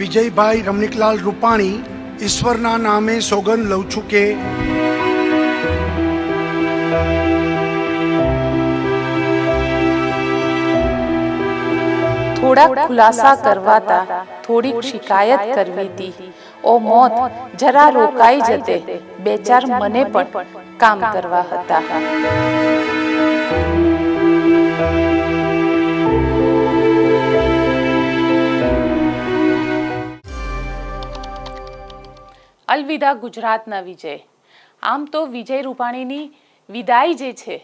વિજયભાઈ રમણીકલાલ રૂપાણી ઈશ્વરના નામે સોગંદ લઉં છું કે થોડાક ખુલાસા કરવાતા થોડીક શિકાયત કરવી હતી ઓ મોત જરા રોકાઈ જતે બે ચાર મને પણ કામ કરવા હતા અલવિદા ગુજરાતના વિજય. આમ તો વિજય રૂપાણીની વિદાય જે છે,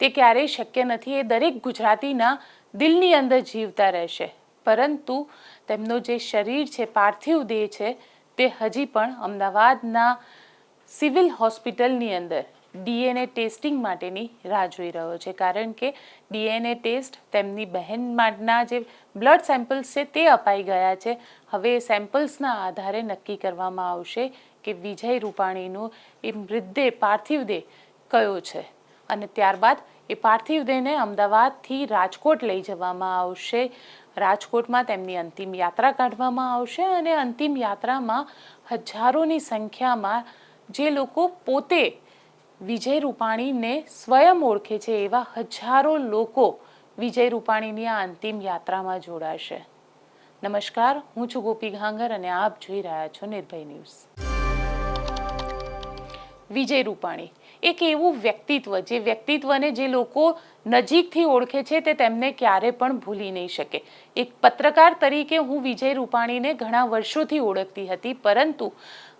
તે ક્યારેય શક્ય નથી, એ દરેક ગુજરાતીના દિલની અંદર જીવતા રહેશે. પરંતુ તેમનો જે શરીર છે, પાર્થિવ દેહ છે, તે હજી પણ અમદાવાદના સિવિલ હોસ્પિટલની અંદર ડીએનએ ટેસ્ટિંગ માટેની રાહ જોઈ રહ્યો છે. કારણ કે ડીએનએ ટેસ્ટ તેમની બહેન માટેના જે બ્લડ સેમ્પલ્સ છે, તે અપાઈ ગયા છે. હવે સેમ્પલ્સના આધારે નક્કી કરવામાં આવશે કે વિજય રૂપાણીનો એ મૃતદેહ પાર્થિવ દેહ કયો છે? અને ત્યારબાદ એ પાર્થિવ દેહને અમદાવાદથી રાજકોટ લઈ જવામાં આવશે. રાજકોટમાં તેમની અંતિમ યાત્રા કાઢવામાં આવશે અને અંતિમ યાત્રામાં હજારોની સંખ્યામાં જે લોકો પોતે વિજય રૂપાણીને સ્વયં ઓળખે છે, એવા હજારો લોકો વિજય રૂપાણીની આ અંતિમ યાત્રામાં જોડાશે. નમસ્કાર, હું છું ગોપી ઘાંગર અને આપ જોઈ રહ્યા છો નિર્ભય ન્યૂઝ. વિજય રૂપાણી. એક એવું વ્યક્તિત્વ, જે વ્યક્તિત્વને જે લોકો નજીકથી ઓળખે છે, તે તેમને ક્યારે પણ ભૂલી નહીં શકે. એક પત્રકાર તરીકે હું વિજય રૂપાણીને ઘણા વર્ષોથી ઓળખતી હતી, પરંતુ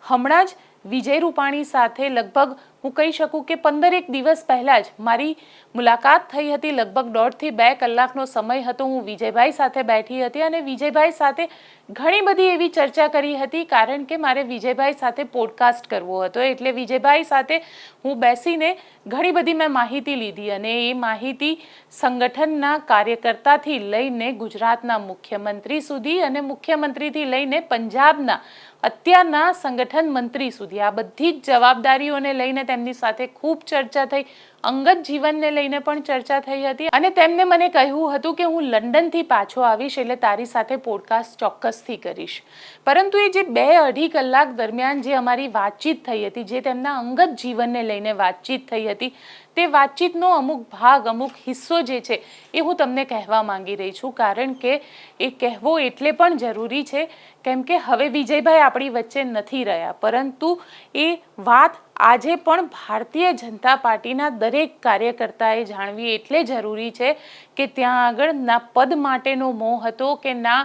હમણાં જ વિજય રૂપાણી સાથે લગભગ હું કહી શકું કે પંદરેક દિવસ પહેલાં જ મારી મુલાકાત થઈ હતી. લગભગ દોઢથી બે કલાકનો સમય હતો હું વિજયભાઈ સાથે બેઠી હતી અને વિજયભાઈ સાથે ઘણી બધી એવી ચર્ચા કરી હતી, કારણ કે મારે વિજયભાઈ સાથે પોડકાસ્ટ કરવો હતો. એટલે વિજયભાઈ સાથે હું બેસીને ઘણી બધી મેં માહિતી લીધી અને એ માહિતી સંગઠનના કાર્યકર્તાથી લઈને ગુજરાતના મુખ્યમંત્રી સુધી અને મુખ્યમંત્રીથી લઈને પંજાબના અત્યારના સંગઠન મંત્રી સુધી આ બધી જ જવાબદારીઓને લઈને તેમની સાથે ખૂબ ચર્ચા થઈ. અંગત જીવનને લઈને પણ ચર્ચા થઈ હતી અને તેમને મને કહ્યું હતું કે હું લંડનથી પાછો આવીશ એટલે તારી સાથે પોડકાસ્ટ ચોક્કસથી કરીશ. પરંતુ એ જે બે અઢી કલાક દરમિયાન જે અમારી વાતચીત થઈ હતી, જે તેમના અંગત જીવનને લઈને વાતચીત થઈ હતી, તે વાતચીતનો અમુક ભાગ, અમુક હિસ્સો જે છે એ હું તમને કહેવા માંગી રહી છું. કારણ કે એ કહેવો એટલે પણ જરૂરી છે. કેમ કે હવે વિજયભાઈ આપણી વચ્ચે નથી રહ્યા. પરંતુ એ વાત આજે પણ ભારતીય જનતા પાર્ટીના દરેક કાર્યકર્તાએ જાણવી એટલે જરૂરી છે કે ત્યાં આગળ ના પદ માટેનો મોહ હતો કે ના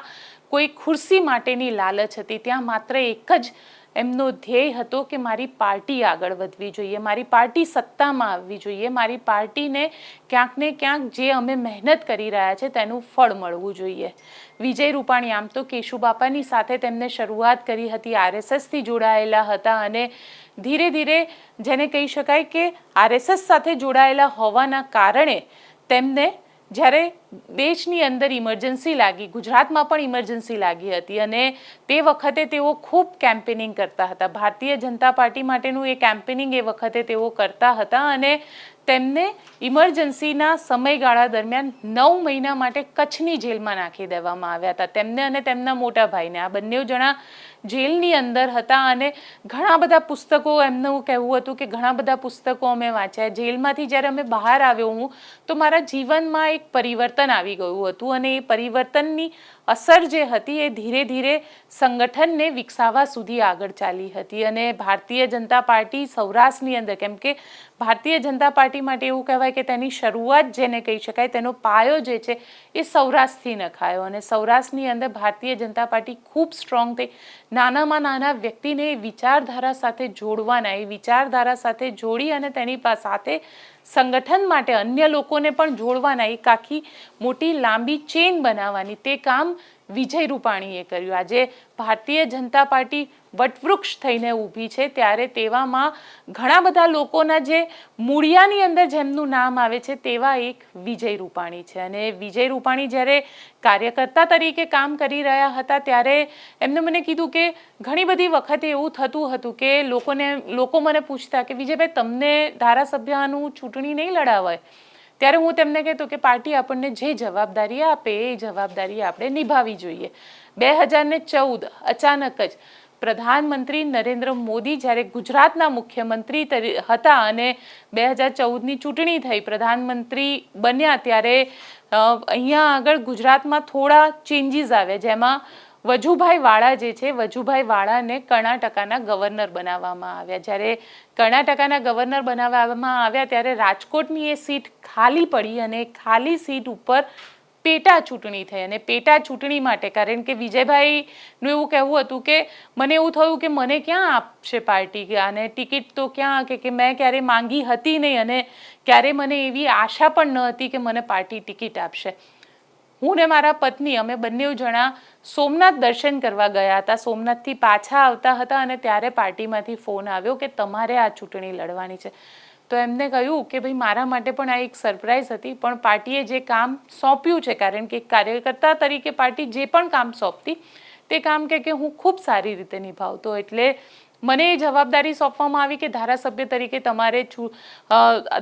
કોઈ ખુરશી માટેની લાલચ હતી. ત્યાં માત્ર એક જ એમનો ધ્યેય હતો કે મારી પાર્ટી આગળ વધવી જોઈએ, મારી પાર્ટી સત્તામાં આવવી જોઈએ, મારી પાર્ટીને ક્યાંક ને ક્યાંક જે અમે મહેનત કરી રહ્યા છે તેનું ફળ મળવું જોઈએ. વિજય રૂપાણી આમ તો કેશુબાપાની સાથે તેમને શરૂઆત કરી હતી, આરએસએસથી જોડાયેલા હતા અને ધીરે ધીરે જેને કહી શકાય કે આરએસએસ સાથે જોડાયેલા હોવાના કારણે તેમને જ્યારે દેશની અંદર ઇમરજન્સી લાગી, ગુજરાતમાં પણ ઇમરજન્સી લાગી હતી અને તે વખતે તેઓ ખૂબ કેમ્પેનિંગ કરતા હતા. ભારતીય જનતા પાર્ટી માટેનું એ કેમ્પેનિંગ એ વખતે તેઓ કરતા હતા અને તેમને ઇમરજન્સીના સમયગાળા દરમિયાન નવ મહિના માટે કચ્છની જેલમાં નાખી દેવામાં આવ્યા હતા. તેમને અને તેમના મોટા ભાઈને, આ બંને જણા જેલની અંદર હતા અને ઘણા બધા પુસ્તકો એમનું કહેવું હતું કે ઘણા બધા પુસ્તકો અમે વાંચ્યા. જેલમાંથી જ્યારે અમે બહાર આવ્યો હું, તો મારા જીવનમાં એક પરિવર્તન આવી ગયું હતું અને એ પરિવર્તનની અસર જે હતી એ ધીરે ધીરે સંગઠનને વિકસાવવા સુધી આગળ ચાલી હતી. અને ભારતીય જનતા પાર્ટી સૌરાષ્ટ્રની અંદર, કેમ કે ભારતીય જનતા પાર્ટી માટે એવું કહેવાય કે તેની શરૂઆત જેને કહી શકાય, તેનો પાયો જે છે એ સૌરાષ્ટ્રથી નખાયો અને સૌરાષ્ટ્રની અંદર ભારતીય જનતા પાર્ટી ખૂબ સ્ટ્રોંગ થઈ. નાનામાં નાના વ્યક્તિને વિચારધારા સાથે જોડવાના, એ વિચારધારા સાથે જોડી અને તેની સાથે સંગઠન માટે અન્ય લોકોને પણ જોડવાના, એક આખી મોટી લાંબી ચેન બનાવવાની. તે કામ વિજય રૂપાણીએ કર્યું. આજે ભારતીય જનતા પાર્ટી વટવૃક્ષ થઈને ઊભી છે, ત્યારે તેવામાં ઘણા બધા લોકોના જે મૂળિયાની અંદર જેમનું નામ આવે છે, તેવા એક વિજય રૂપાણી છે. અને વિજય રૂપાણી જ્યારે કાર્યકર્તા તરીકે કામ કરી રહ્યા હતા, ત્યારે એમને મને કીધું કે ઘણી બધી વખતે એવું થતું હતું કે લોકોને, લોકો મને પૂછતા કે, વિજયભાઈ, તમને ધારાસભ્યનું ચૂંટણી નહીં લડાવાય? ત્યારે હું તેમને કહેતો કે, પાર્ટી આપણને જે જવાબદારી આપે, એ જવાબદારી આપણે નિભાવી જોઈએ. બે હજાર ચૌદ અચાનક જ પ્રધાનમંત્રી નરેન્દ્ર મોદી જ્યારે ગુજરાતના મુખ્યમંત્રી હતા અને બે હજાર ચૌદની ચૂંટણી થઈ, પ્રધાનમંત્રી બન્યા ત્યારે અહીંયા આગળ ગુજરાતમાં થોડા ચેન્જીસ આવ્યા, જેમાં વજુભાઈ વાળા જે છે, વજુભાઈ વાળાને કર્ણાટકાના ગવર્નર બનાવવામાં આવ્યા. જ્યારે કર્ણાટકાના ગવર્નર બનાવવામાં આવ્યા ત્યારે રાજકોટની એ સીટ ખાલી પડી અને ખાલી સીટ ઉપર પેટા ચૂંટણી થઈ અને પેટા ચૂંટણી માટે. કારણ કે વિજયભાઈનું એવું કહેવું હતું કે મને એવું થયું કે મને ક્યાં આપશે પાર્ટી કે અને ટિકિટ તો ક્યાં કે કે મેં ક્યારેય માંગી હતી નહીં અને ક્યારે મને એવી આશા પણ ન હતી કે મને પાર્ટી ટિકિટ આપશે. હું ને મારા પત્ની, અમે બંને જણા સોમનાથ દર્શન કરવા ગયા હતા. સોમનાથથી પાછા આવતા હતા અને ત્યારે પાર્ટીમાંથી ફોન આવ્યો કે તમારે આ ચૂંટણી લડવાની છે. તો એમને કહ્યું કે ભાઈ, મારા માટે પણ આ એક સરપ્રાઈઝ હતી, પણ પાર્ટીએ જે કામ સોંપ્યું છે, કારણ કે કાર્યકર્તા તરીકે પાર્ટી જે પણ કામ સોંપતી, તે કામ કે કે હું ખૂબ સારી રીતે નિભાવતો. એટલે મને એ જવાબદારી સોંપવામાં આવી કે ધારાસભ્ય તરીકે તમારે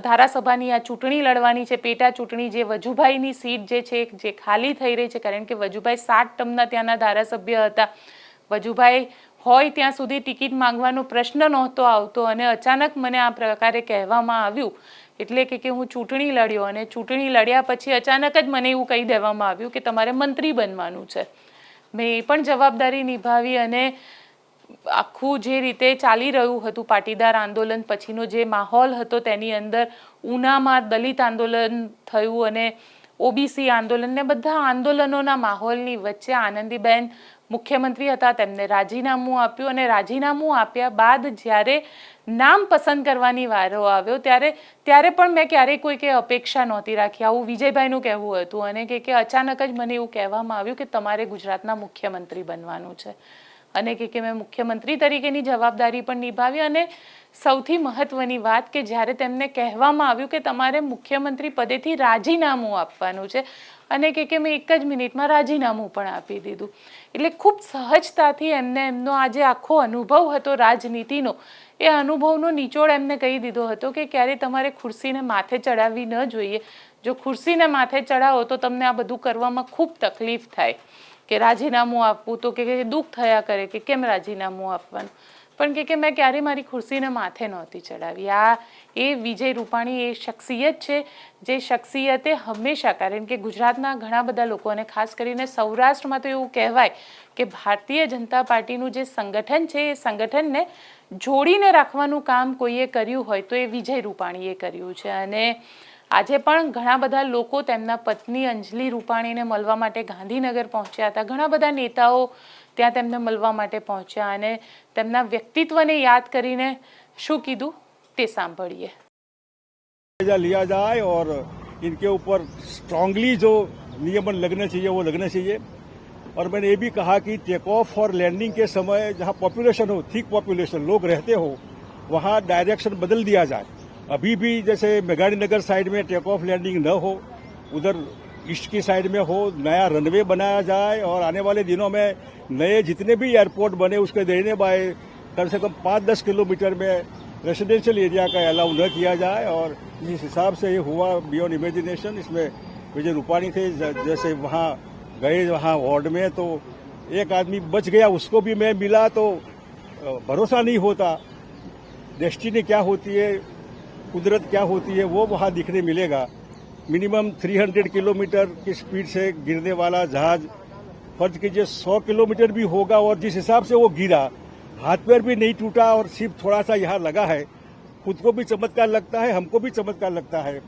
ધારાસભાની આ ચૂંટણી લડવાની છે, પેટા ચૂંટણી જે વજુભાઈની સીટ જે છે, જે ખાલી થઈ રહી છે, કારણ કે વજુભાઈ સાત ટર્મના ત્યાંના ધારાસભ્ય હતા. વજુભાઈ હોય ત્યાં સુધી ટિકિટ માંગવાનો પ્રશ્ન નહોતો આવતો અને અચાનક મને આ પ્રકારે કહેવામાં આવ્યું. એટલે કે કે હું ચૂંટણી લડ્યો અને ચૂંટણી લડ્યા પછી અચાનક જ મને એવું કહી દેવામાં આવ્યું કે તમારે મંત્રી બનવાનું છે. મેં એ પણ જવાબદારી નિભાવી અને આખું જે રીતે ચાલી રહ્યું હતું, પાટીદાર આંદોલન પછીનો જે માહોલ હતો તેની અંદર ઉનામાં દલિત આંદોલન થયું અને ઓબીસી આંદોલન ને બધા આંદોલનોના માહોલની વચ્ચે આનંદીબેન મુખ્યમંત્રી હતા, તેમને રાજીનામું આપ્યું અને રાજીનામું આપ્યા બાદ જ્યારે નામ પસંદ કરવાની વારો આવ્યો, ત્યારે ત્યારે પણ મેં ક્યારેય કોઈ કે અપેક્ષા નહોતી રાખી. આવું વિજયભાઈનું કહેવું હતું અને કે અચાનક જ મને એવું કહેવામાં આવ્યું કે તમારે ગુજરાતના મુખ્યમંત્રી બનવાનું છે. અને કે કે મેં મુખ્યમંત્રી તરીકેની જવાબદારી પણ નિભાવી અને સૌથી મહત્વની વાત કે જ્યારે તેમને કહેવામાં આવ્યું કે તમારે મુખ્યમંત્રી પદેથી રાજીનામું આપવાનું છે અને કે કે મેં એક જ મિનિટમાં રાજીનામું પણ આપી દીધું. એટલે ખૂબ સહજતાથી એમને એમનો આ જે આખો અનુભવ હતો રાજનીતિનો, એ અનુભવનો નિચોડ એમને કહી દીધો હતો કે ક્યારે તમારે ખુરશીને માથે ચડાવવી ન જોઈએ. જો ખુરશીને માથે ચડાવો તો તમને આ બધું કરવામાં ખૂબ તકલીફ થાય. કે રાજીનામું આપવું તો કે દુઃખ થયા કરે કે કેમ રાજીનામું આપવાનું? પણ કે મેં ક્યારેય મારી ખુરશીને માથે નહોતી ચડાવી. આ એ વિજય રૂપાણી એ શખ્સિયત છે, જે શખ્સિયતે હંમેશા, કારણ કે ગુજરાતના ઘણા બધા લોકો અને ખાસ કરીને સૌરાષ્ટ્રમાં તો એવું કહેવાય કે ભારતીય જનતા પાર્ટીનું જે સંગઠન છે, એ સંગઠનને જોડીને રાખવાનું કામ કોઈએ કર્યું હોય તો એ વિજય રૂપાણીએ કર્યું છે. અને આજે પણ ઘણા બધા લોકો તેમના પત્ની અંજલિ રૂપાણીને મળવા માટે ગાંધીનગર પહોંચ્યા હતા ઘણા બધા નેતાઓ ત્યાં તેમને મળવા માટે પહોંચ્યા અને તેમના વ્યક્તિત્વને યાદ કરીને શું કીધું તે સાંભળીએ जायजा लिया जाए और इनके ऊपर स्ट्रांगली जो नियमन लगने चाहिए वो लगने चाहिए और मैंने ये भी कहा कि टेक ऑफ और लैंडिंग के समय जहां पॉपुलेशन हो थिक पॉपुलेशन लोग रहते हो वहां डायरेक्शन बदल दिया जाए अभी भी जैसे मेघाड़ी नगर साइड में टेक ऑफ़ लैंडिंग न हो, उधर ईस्ट की साइड में हो, नया रनवे बनाया जाए और आने वाले दिनों में नए जितने भी एयरपोर्ट बने उसके देने बाय कम से कम पाँच दस किलोमीटर में रेसिडेंशियल एरिया का अलाउ न किया जाए और जिस हिसाब से ये हुआ बियॉन्ड इमेजिनेशन इसमें विजय रूपाणी थे जैसे वहाँ गए वहाँ वार्ड में तो एक आदमी बच गया, उसको भी मैं मिला तो भरोसा नहीं होता। डेस्टिनी क्या होती है? कुदरत क्या होती है, वो वहाँ दिखने मिलेगा। मिनिमम 300 किलोमीटर की स्पीड से गिरने वाला जहाज़, फ़र्ज़ कीजिए 100 किलोमीटर भी होगा और जिस हिसाब से वो गिरा, हाथ पैर भी नहीं टूटा और सिर्फ़ थोड़ा सा यहाँ लगा है, खुद को भी चमत्कार लगता है, हमको भी चमत्कार लगता है।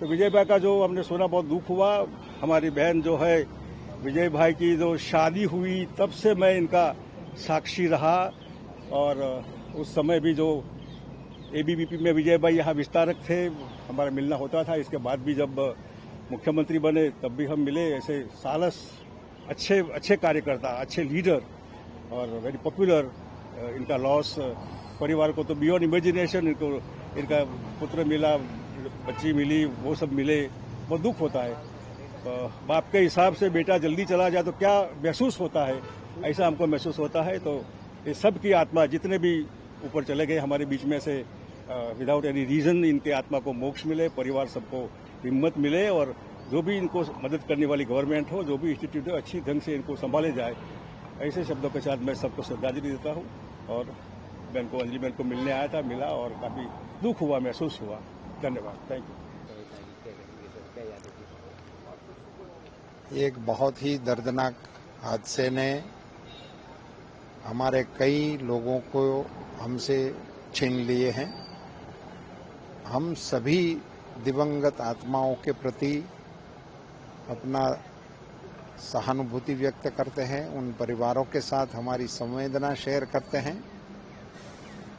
तो विजय भाई का जो हमने सुना, बहुत दुख हुआ। हमारी बहन जो है, विजय भाई की जो शादी हुई, तब से मैं इनका साक्षी रहा और उस समय भी जो एबीवीपी में विजय भाई यहाँ विस्तारक थे, हमारा मिलना होता था। इसके बाद भी जब मुख्यमंत्री बने, तब भी हम मिले ऐसे सालस, अच्छे अच्छे कार्यकर्ता, अच्छे लीडर और वेरी पॉपुलर इनका लॉस परिवार को तो बियॉन्ड इमेजिनेशन इनको, इनका पुत्र मिला, बच्ची मिली, वो सब मिले, बहुत दुख होता है। बाप के हिसाब से बेटा जल्दी चला जाए तो क्या महसूस होता है? ऐसा हमको महसूस होता है। तो ये सब की आत्मा जितने भी ऊपर चले गए, हमारे बीच में से विदाउट एनी रीजन इनके आत्मा को मोक्ष मिले, परिवार सबको हिम्मत मिले और जो भी इनको मदद करने वाली गवर्नमेंट हो, जो भी इंस्टीट्यूट हो, अच्छी ढंग से इनको संभाले जाए, ऐसे शब्दों के साथ मैं सबको श्रद्धांजलि देता हूँ और मैं को अंजलि बहन को मिलने आया था, मिला और काफ़ी दुख हुआ, महसूस हुआ। धन्यवाद। थैंक यू एक बहुत ही दर्दनाक हादसे ने हमारे कई लोगों को हमसे छीन लिए हैं। हम सभी दिवंगत आत्माओं के प्रति अपना सहानुभूति व्यक्त करते हैं, उन परिवारों के साथ हमारी संवेदना शेयर करते हैं।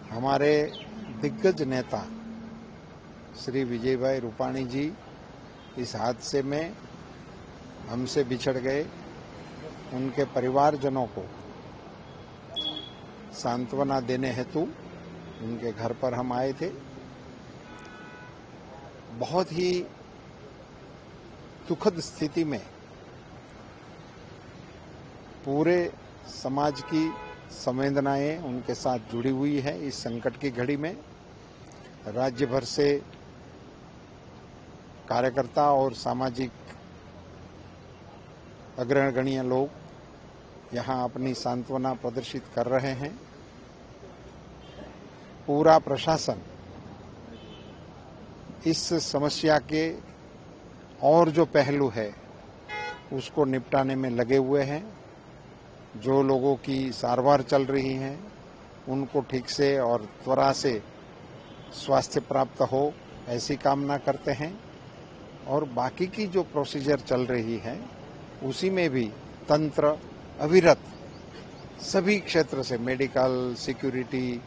हमारे दिग्गज नेता श्री विजय भाई रूपाणी जी इस हादसे में हमसे बिछड़ गए। उनके परिवारजनों को सांत्वना देने हेतु उनके घर पर हम आए थे। बहुत ही दुखद स्थिति में पूरे समाज की संवेदनाएँ उनके साथ जुड़ी हुई है इस संकट की घड़ी में। राज्य भर से कार्यकर्ता और सामाजिक अग्रगण्य लोग यहाँ अपनी सांत्वना प्रदर्शित कर रहे हैं। पूरा प्रशासन इस समस्या के और जो पहलू है, उसको निपटाने में लगे हुए हैं। जो लोगों की सारवार चल रही है, उनको ठीक से और त्वरा से स्वास्थ्य प्राप्त हो, ऐसी कामना करते हैं। और बाकी की जो प्रोसीजर चल रही है, उसी में भी तंत्र, अविरत सभी क्षेत्र से मेडिकल सिक्योरिटी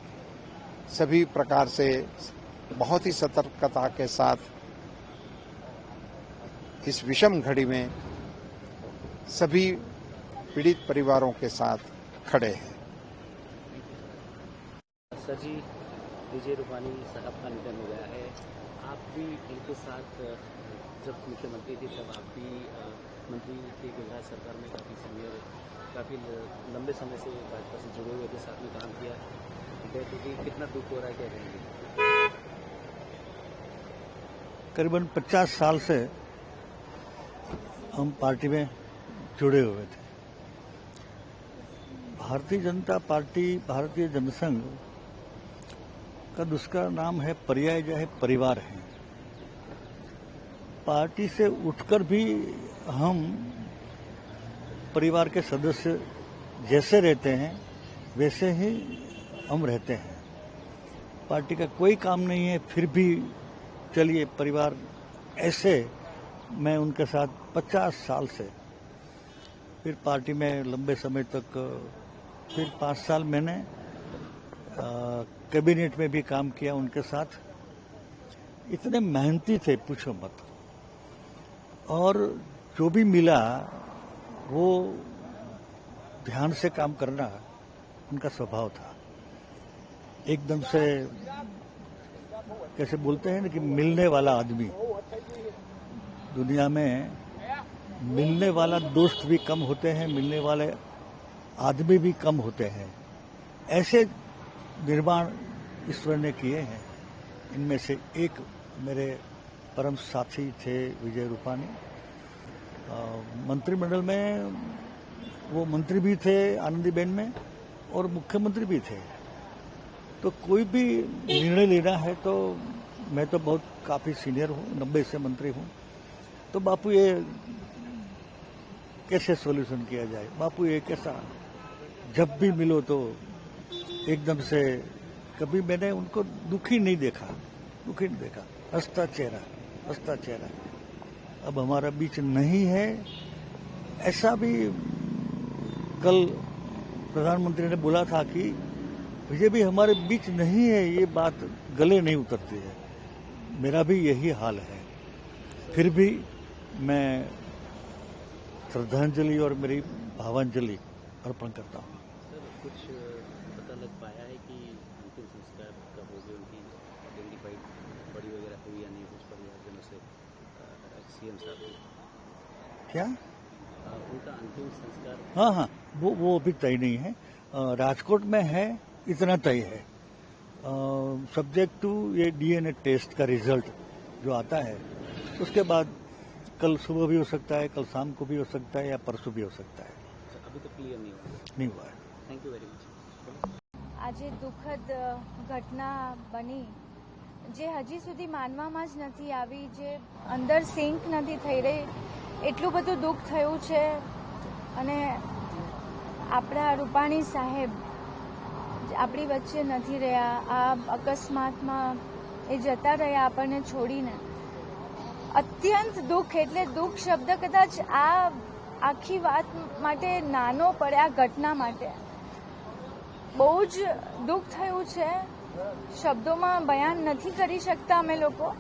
सभी प्रकार से बहुत ही सतर्कता के साथ इस विषम घड़ी में सभी पीड़ित परिवारों के साथ खड़े हैं। सर जी विजय रूपानी साहब का निधन हो गया है। आप भी इनके साथ जब मुख्यमंत्री थे, तब आप भी मंत्री थे गुजरात सरकार में काफ़ी सीनियर, काफ़ी लंबे समय से भाजपा से जुड़े हुए थे, साथ में काम किया। कितना दुख हो रहा है, क्या कहेंगे? करीबन 50 साल से हम पार्टी में जुड़े हुए थे। भारतीय जनता पार्टी, भारतीय जनसंघ का दूसरा नाम है पर्याय, जो है परिवार है। पार्टी से उठकर भी हम परिवार के सदस्य जैसे रहते हैं, वैसे ही हम रहते हैं। पार्टी का कोई काम नहीं है, फिर भी चलिए, परिवार, ऐसे मैं उनके साथ 50 साल से, फिर पार्टी में लंबे समय तक, फिर पाँच साल मैंने कैबिनेट में भी काम किया उनके साथ। इतने मेहनती थे, पूछो मत। और जो भी मिला, वो ध्यान से काम करना उनका स्वभाव था। एकदम से कैसे बोलते हैं ना कि मिलने वाला आदमी। दुनिया में मिलने वाला दोस्त भी कम होते हैं, मिलने वाले आदमी भी कम होते हैं। ऐसे निर्माण ईश्वर ने किए हैं। इनमें से एक मेरे परम साथी थे विजय रूपानी। मंत्रिमंडल में वो मंत्री भी थे आनंदीबेन में और मुख्यमंत्री भी थे। तो कोई भी निर्णय लेना है तो मैं तो बहुत काफ़ी सीनियर हूँ, नब्बे से मंत्री हूँ। तो बापू ये कैसे सॉल्यूशन किया जाए? बापू ये कैसा जब भी मिलो तो एकदम से कभी मैंने उनको दुखी नहीं देखा, दुखी नहीं देखा। हंसता चेहरा हंसता चेहरा। अब हमारा बीच नहीं है, ऐसा भी कल प्रधानमंत्री ने बोला था कि विजय भी हमारे बीच नहीं है ये बात गले नहीं उतरती है। मेरा भी यही हाल है। फिर भी मैं श्रद्धांजलि और मेरी भावांजलि अर्पण करता हूँ। कुछ पता लग पाया है कि अंतिम संस्कार कब होगी उनकी आइडेंटिफाइड बड़ी वगैरह हुई या नहीं कुछ परिवारजनों से सीएम साहब क्या? उनका अंतिम संस्कार हाँ हाँ वो वो अभी तय नहीं है। राजकोट में है इतना तय है सब्जेक्ट टू ये डीएनए टेस्ट का रिजल्ट जो आता है उसके बाद कल सुबह भी हो सकता है कल शाम को भी हो सकता है या परसों भी हो सकता है अभी तक क्लियर नहीं हुआ नहीं हुआ है थैंक यू वेरी मच આજે દુઃખદ અ, ઘટના બની જે હજી સુધી માનવામાં જ નથી આવી જે અંદર સિંક નથી થઈ રહી એટલું બધું દુઃખ થયું છે અને આપણા રૂપાણી સાહેબ જે આપણી વચ્ચે નથી રહ્યા. આ અકસ્માતમાં એ જતા રહ્યા, આપણને છોડીને. અત્યંત દુઃખ, એટલે દુઃખ શબ્દ કદાચ આ આખી વાત માટે નાનો પડે, આ ઘટના માટે. બહુ જ દુઃખ થયું છે. શબ્દોમાં બયાન નથી કરી શકતા અમે લોકો.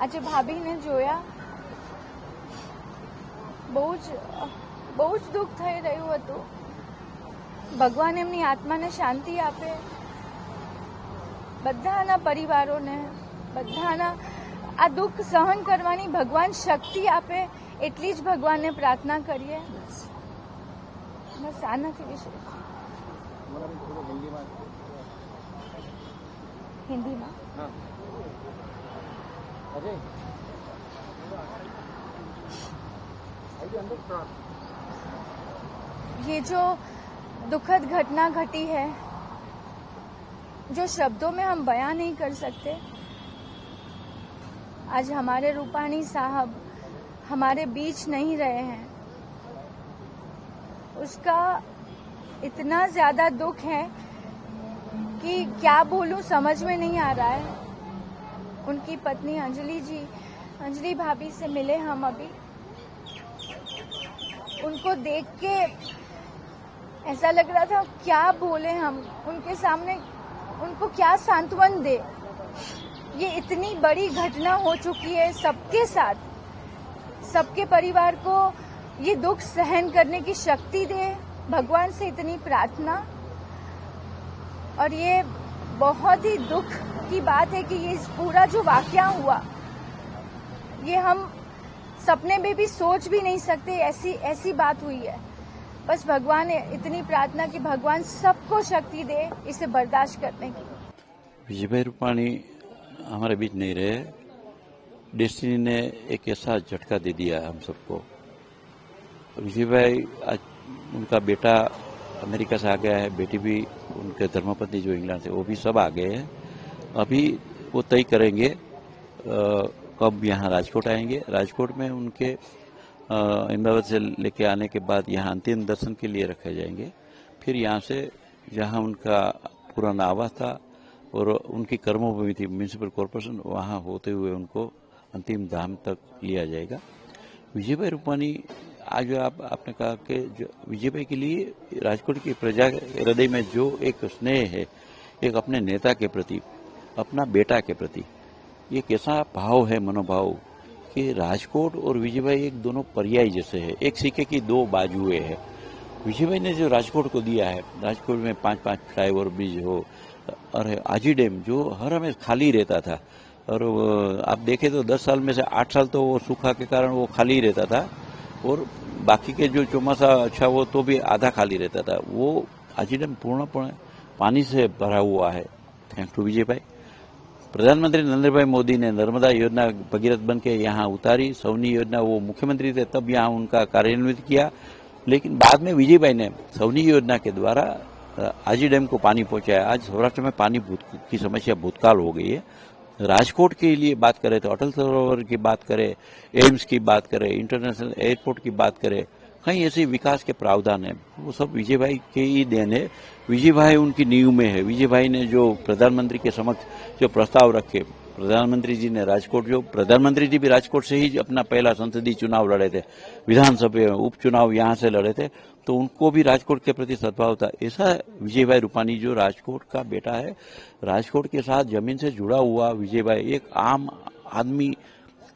આજે ભાભીને જોયા. બહુ જ બહુ જ દુઃખ થઈ રહ્યું હતું. ભગવાન એમની આત્માને શાંતિ આપે બધાના પરિવારોને બધાના આ દુઃખ સહન કરવાની ભગવાન શક્તિ આપે એટલી જ ભગવાનને પ્રાર્થના કરીએ બસ આ નથી વિશે હિન્દીમાં ये जो दुखद घटना घटी है, जो शब्दों में हम बयां नहीं कर सकते। आज हमारे रूपाणी साहब हमारे बीच नहीं रहे हैं। उसका इतना ज़्यादा दुख है कि क्या बोलूँ, समझ में नहीं आ रहा है। उनकी पत्नी अंजलि जी, अंजलि भाभी से मिले हम अभी। उनको देख के ऐसा लग रहा था, क्या बोले हम? उनके सामने, उनको क्या सांत्वन दे? ये इतनी बड़ी घटना हो चुकी है सबके साथ। सबके परिवार को ये दुख सहन करने की शक्ति दे, भगवान से इतनी प्रार्थना। और ये बहुत ही दुख की बात है कि ये पूरा जो वाक्या हुआ, ये हम सपने में भी सोच भी नहीं सकते, ऐसी ऐसी बात हुई है। बस भगवान ने इतनी प्रार्थना कि, भगवान सबको शक्ति दे इसे बर्दाश्त करने की। विजयभाई रूपाणी हमारे बीच नहीं रहे। डेस्टिनी ने एक ऐसा झटका दे दिया हम सबको। विजय भाई आज उनका बेटा अमेरिका से आ गया है, बेटी भी उनके धर्मपति जो इंग्लैंड से, वो भी सब आ गए हैं। अभी वो तय करेंगे कब यहाँ राजकोट आएँगे। राजकोट में उनके अहमदाबाद से लेके आने के बाद यहाँ अंतिम दर्शन के लिए रखे जाएँगे। फिर यहाँ से जहाँ उनका पुराना आवास था और उनकी कर्मभूमि थी म्यूनिसिपल कॉरपोरेशन वहाँ होते हुए उनको अंतिम धाम तक लिया जाएगा। विजय भाई रूपानी, आज आप, आपने कहा कि विजय भाई के लिए राजकोट की प्रजा हृदय में जो एक स्नेह है, एक अपने नेता के प्रति, अपना बेटा के प्रति, ये कैसा भाव है, मनोभाव? कि राजकोट और विजय भाई एक दोनों पर्याय जैसे है। एक सिक्के की दो बाजुए है। विजय भाई ने जो राजकोट को दिया है, राजकोट में पाँच पाँच फ्लाईओवर ब्रिज हो, और आजी डैम जो हर हमें खाली रहता था, और आप देखें तो दस साल में से आठ साल तो वो सूखा के कारण वो खाली रहता था, और बाकी के जो चौमासा अच्छा वो तो भी आधा खाली रहता था। वो आजी डैम पूर्णपणे पानी से भरा हुआ है। थैंक टू विजय भाई प्रधानमंत्री नरेंद्र भाई मोदी ने नर्मदा योजना भगीरथ बन के यहाँ उतारी। सवनी योजना वो मुख्यमंत्री थे, तब यहाँ उनका कार्यान्वित किया। लेकिन बाद में विजय भाई ने सवनी योजना के द्वारा आजी डैम को पानी पहुँचाया। आज सौराष्ट्र में पानी की समस्या भूतकाल हो गई है। राजकोट के लिए बात करें तो अटल सरोवर की बात करें, एम्स की बात करें, इंटरनेशनल एयरपोर्ट की बात करें कई ऐसे विकास के प्रावधान है। वो सब विजय भाई के ही देन है। विजय भाई उनकी नींव में है। विजय भाई ने जो प्रधानमंत्री के समक्ष जो प्रस्ताव रखे, प्रधानमंत्री जी ने राजकोट, जो प्रधानमंत्री जी भी राजकोट से ही अपना पहला संसदीय चुनाव लड़े थे, विधानसभा उपचुनाव यहाँ से लड़े थे तो उनको भी राजकोट के प्रति सद्भाव था। ऐसा विजय भाई रूपानी जो राजकोट का बेटा है, राजकोट के साथ ज़मीन से जुड़ा हुआ विजय भाई एक आम आदमी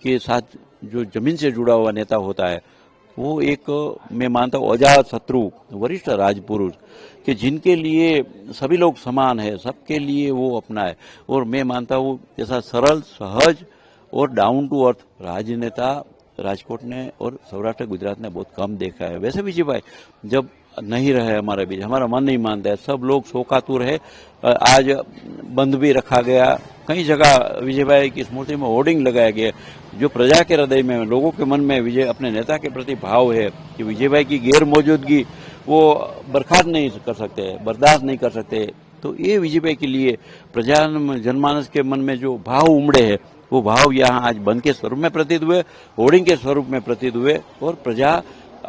के साथ जो ज़मीन से जुड़ा हुआ नेता होता है वो एक, मैं मानता हूँ, अजात शत्रु, वरिष्ठ राजपुरुष, कि जिनके लिए सभी लोग समान है, सबके लिए वो अपना है। और मैं मानता हूँ, जैसा सरल, सहज और डाउन टू अर्थ राजनेता, राजकोट ने और सौराष्ट्र, गुजरात ने बहुत कम देखा है। वैसे भी विजय भाई, जब नहीं रहे हमारे बीच हमारा मन नहीं मानता है। सब लोग शोकातुर है। आज बंद भी रखा गया। कई जगह विजय भाई की स्मृति में होर्डिंग लगाया गया। जो प्रजा के हृदय में, लोगों के मन में विजय, अपने नेता के प्रति भाव है कि विजय भाई की गैर मौजूदगी, वो बर्खास्त नहीं कर सकते, बर्दाश्त नहीं कर सकते। तो ये विजय भाई के लिए प्रजा जनमानस के मन में जो भाव उमड़े हैं, वो भाव यहाँ आज बंद के स्वरूप में प्रतीत हुए, होर्डिंग के स्वरूप में प्रतीत हुए और प्रजा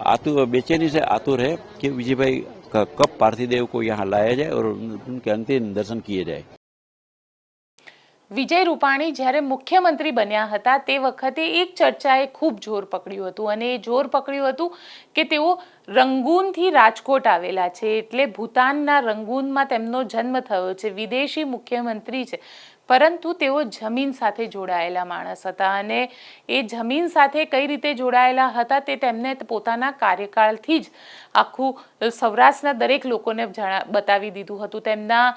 आतुर बेचैनी से आतुर है कि विजय भाई का कब पार्थिव देव को यहाँ लाया जाए और उन- उनके अंतिम दर्शन किए जाए વિજય રૂપાણી જ્યારે મુખ્યમંત્રી બન્યા હતા તે વખતે એક ચર્ચાએ ખૂબ જોર પકડ્યું હતું અને એ જોર પકડ્યું હતું કે તેઓ રંગૂનથી રાજકોટ આવેલા છે એટલે ભૂતાનના રંગૂનમાં તેમનો જન્મ થયો છે વિદેશી મુખ્યમંત્રી છે પરંતુ તેઓ જમીન સાથે જોડાયેલા માણસ હતા અને એ જમીન સાથે કઈ રીતે જોડાયેલા હતા તે તેમને પોતાના કાર્યકાળથી જ આખું સૌરાષ્ટ્રના દરેક લોકોને જણા, બતાવી દીધું હતું. તેમના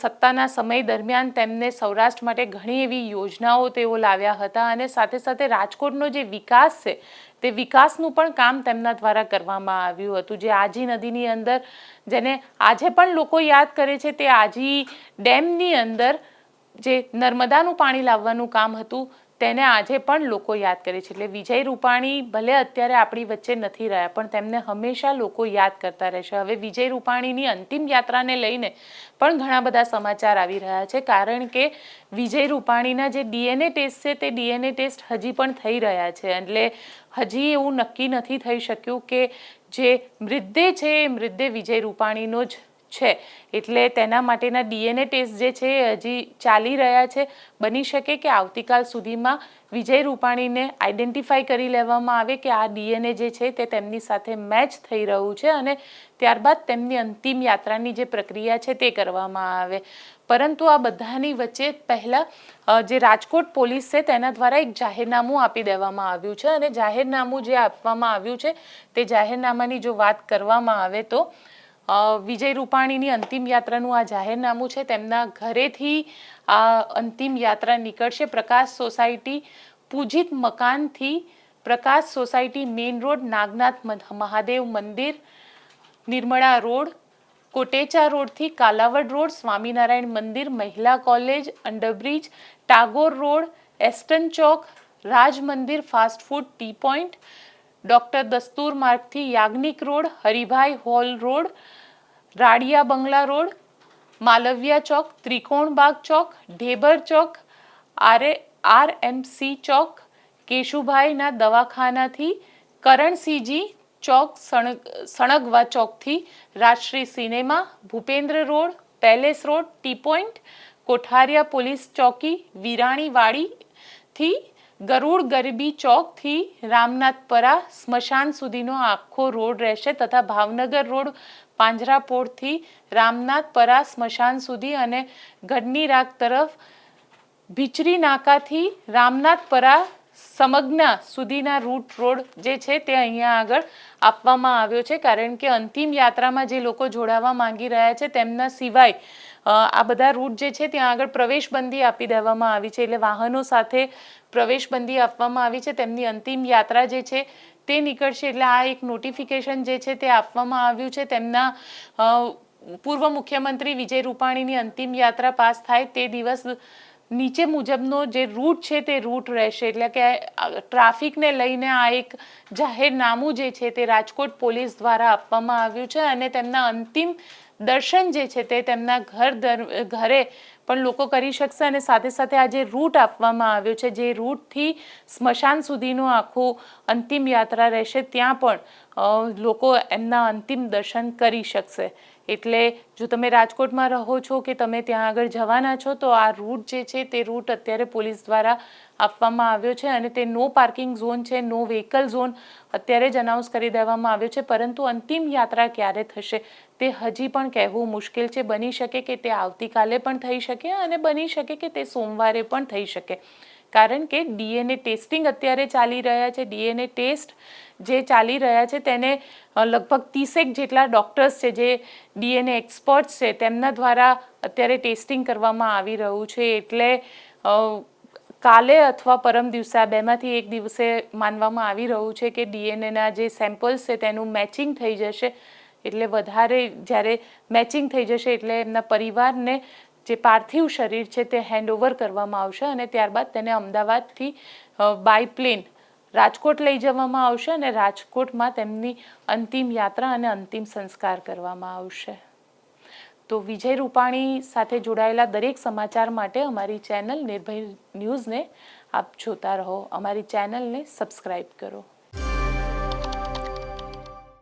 સત્તાના સમય દરમિયાન તેમને સૌરાષ્ટ્ર માટે ઘણી એવી યોજનાઓ તેઓ લાવ્યા હતા અને સાથે સાથે રાજકોટનો જે વિકાસ છે, તે વિકાસનું પણ કામ તેમના દ્વારા કરવામાં આવ્યું હતું. જે આજી નદીની અંદર, જેને આજે પણ લોકો યાદ કરે છે, તે આજી ડેમની અંદર જે નર્મદાનું પાણી લાવવાનું કામ હતું, તેને આજે પણ લોકો યાદ કરે છે. એટલે વિજય રૂપાણી ભલે અત્યારે આપણી વચ્ચે નથી રહ્યા, પણ તેમને હંમેશા લોકો યાદ કરતા રહેશે હવે વિજય રૂપાણીની અંતિમ યાત્રાને લઈને પણ ઘણા બધા સમાચાર આવી રહ્યા છે. કારણ કે વિજય રૂપાણીના જે ડીએનએ ટેસ્ટ છે, તે ડીએનએ ટેસ્ટ હજી પણ થઈ રહ્યા છે. એટલે હજી એવું નક્કી નથી થઈ શક્યું કે જે મૃતદેહ છે, એ મૃતદેહ વિજય રૂપાણીનો જ છે. એટલે તેના માટેના ડીએનએ ટેસ્ટ જે છે એ હજી ચાલી રહ્યા છે. બની શકે કે આવતીકાલ સુધીમાં વિજય રૂપાણીને આઈડેન્ટિફાઈ કરી લેવામાં આવે કે આ ડીએનએ જે છે તે તેમની સાથે મેચ થઈ રહ્યું છે અને ત્યારબાદ તેમની અંતિમ યાત્રાની જે પ્રક્રિયા છે તે કરવામાં આવે. પરંતુ આ બધાની વચ્ચે પહેલાં જે રાજકોટ પોલીસ છે તેના દ્વારા એક જાહેરનામું આપી દેવામાં આવ્યું છે અને જાહેરનામું જે આપવામાં આવ્યું છે તે જાહેરનામાની જો વાત કરવામાં આવે તો વિજય રૂપાણીની અંતિમ યાત્રાનું આ જાહેરનામું છે. તેમના ઘરેથી આ અંતિમ યાત્રા નીકળશે Prakash society Pujit મકાનથી Prakash society main road, Nagnath Mahadev મંદિર, નિર્મળા રોડ, કોટેચા રોડથી કાલાવડ રોડ, સ્વામિનારાયણ મંદિર, મહિલા college, underbridge, Tagore road Aston ચોક, રાજ મંદિર, fast food, T point doctor Dastur માર્ગથી Yagnik road, Haribhai hall road, Radia બંગલા રોડ, માલવ્યા ચોક ત્રિકોણબાગ ચોક, ઢેબર ચોક, આરે આર એમ સી ચોક, કેશુભાઈના દવાખાનાથી, કરણસિંહજી ચોક સણગ સણગવા ચોકથી Rajshree cinema, Bhupendra road, palace road, T point, Kothariya police ચોકી, વિરાણીવાડીથી ગરુડ ગરબી ચોકથી રામનાથપરા સ્મશાન સુધીનો આખો રોડ રહેશે તથા ભાવનગર રોડ પાંજરાપોળથી રામનાથપરા સ્મશાન સુધી અને ગઢની રાગ તરફ ભીચરી નાકાથી રામનાથપરા સમગ્ના સુધીના રૂટ રોડ જે છે તે અહીંયા આગળ આપવામાં આવ્યો છે. કારણ કે અંતિમ યાત્રામાં જે લોકો જોડાવા માંગી રહ્યા છે તેમના સિવાય આ બધા રૂટ જે છે ત્યાં આગળ પ્રવેશબંધી આપી દેવામાં આવી છે. એટલે વાહનો સાથે પ્રવેશબંધી આપવામાં આવી છે. તેમની અંતિમ યાત્રા જે છે તે નીકળશે એટલે આ એક નોટિફિકેશન જે છે તે આપવામાં આવ્યું છે. તેમના પૂર્વ મુખ્યમંત્રી વિજય રૂપાણીની અંતિમ યાત્રા પાસ થાય તે દિવસ નીચે મુજબનો જે રૂટ છે તે રૂટ રહેશે. એટલે કે ટ્રાફિકને લઈને આ એક જાહેરનામું જે છે તે રાજકોટ પોલીસ દ્વારા આપવામાં આવ્યું છે અને તેમના અંતિમ દર્શન જે છે તે તેમના ઘર દર- ઘરે પણ લોકો કરી શકશે અને સાથે સાથે આ જે રૂટ આપવામાં આવ્યો છે, જે રૂટથી સ્મશાન સુધીનું આખું અંતિમ યાત્રા રહેશે, ત્યાં પણ લોકો એમના અંતિમ દર્શન કરી શકશે. એટલે જો તમે રાજકોટમાં રહો છો કે તમે ત્યાં આગળ જવાના છો, તો આ રૂટ જે છે તે રૂટ અત્યારે પોલીસ દ્વારા આપવામાં આવ્યો છે અને તે નો પાર્કિંગ ઝોન છે, નો વ્હીકલ ઝોન અત્યારે જ અનાઉન્સ કરી દેવામાં આવ્યો છે, પરંતુ અંતિમ યાત્રા ક્યારે થશે તે હજી પણ કહેવું મુશ્કેલ છે. બની શકે કે તે આવતીકાલે પણ થઈ શકે અને બની શકે કે તે સોમવારે પણ થઈ શકે. કારણ કે ડીએનએ ટેસ્ટિંગ અત્યારે ચાલી રહ્યા છે. ડીએનએ ટેસ્ટ જે ચાલી રહ્યા છે તેને લગભગ ત્રીસેક જેટલા ડૉક્ટર્સ છે જે ડીએનએ એક્સપર્ટ્સ છે તેમના દ્વારા અત્યારે ટેસ્ટિંગ કરવામાં આવી રહ્યું છે. એટલે કાલે અથવા પરમ દિવસે આ બેમાંથી એક દિવસે માનવામાં આવી રહ્યું છે કે ડીએનએના જે સેમ્પલ્સ છે તેનું મેચિંગ થઈ જશે. એટલે વધારે જ્યારે મેચિંગ થઈ જશે એટલે એમના પરિવારને જે પાર્થિવ શરીર છે તે હેન્ડઓવર કરવામાં આવશે અને ત્યારબાદ તેને અમદાવાદથી બાય પ્લેન રાજકોટ લઈ જવામાં આવશે અને રાજકોટમાં તેમની અંતિમ યાત્રા અને અંતિમ સંસ્કાર કરવામાં આવશે. તો વિજય રૂપાણી સાથે જોડાયેલા દરેક સમાચાર માટે અમારી ચેનલ નિર્ભય ન્યૂઝને આપ જોતા રહો. અમારી ચેનલને સબસ્ક્રાઈબ કરો.